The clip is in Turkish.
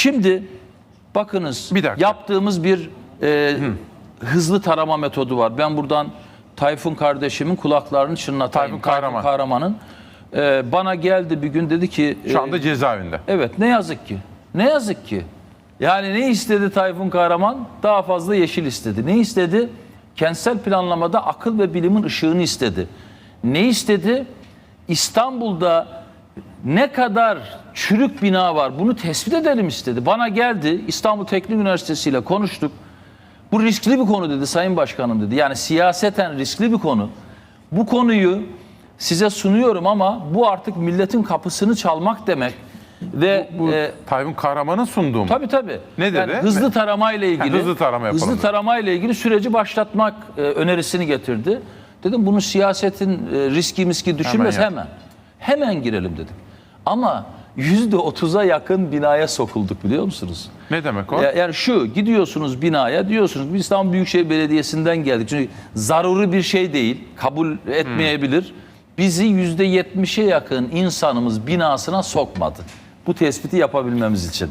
Şimdi bakınız Bir dakika. yaptığımız bir e, hızlı tarama metodu var. Ben buradan Tayfun kardeşimin kulaklarını çınlatayım. Tayfun Kahraman. Kahraman'ın. E, bana geldi bir gün dedi ki Şu e, anda cezaevinde. Evet ne yazık ki. Ne yazık ki. Yani ne istedi Tayfun Kahraman? Daha fazla yeşil istedi. Ne istedi? Kentsel planlamada akıl ve bilimin ışığını istedi. Ne istedi? İstanbul'da ne kadar çürük bina var bunu tespit edelim istedi. Bana geldi İstanbul Teknik Üniversitesi ile konuştuk. Bu riskli bir konu dedi Sayın Başkanım dedi. Yani siyaseten riskli bir konu. Bu konuyu size sunuyorum ama bu artık milletin kapısını çalmak demek. Ve Bu e, Tayfun Kahraman'ın sunduğu mu? tabii tabii. Ne Yani dedi? hızlı tarama ile ilgili hızlı tarama yapalım hızlı tarama ile ilgili süreci başlatmak e, önerisini getirdi. Dedim bunu siyasetin e, riski miski düşünmez Hemen hemen. Hemen, girelim dedim. Ama yüzde otuza yakın binaya sokulduk biliyor musunuz? Ne demek o? Ya- Yani şu gidiyorsunuz binaya diyorsunuz biz İstanbul Büyükşehir Belediyesi'nden geldik. Çünkü zaruri bir şey değil kabul etmeyebilir. Bizi yüzde yetmişe yakın insanımız binasına sokmadı. Bu tespiti yapabilmemiz için.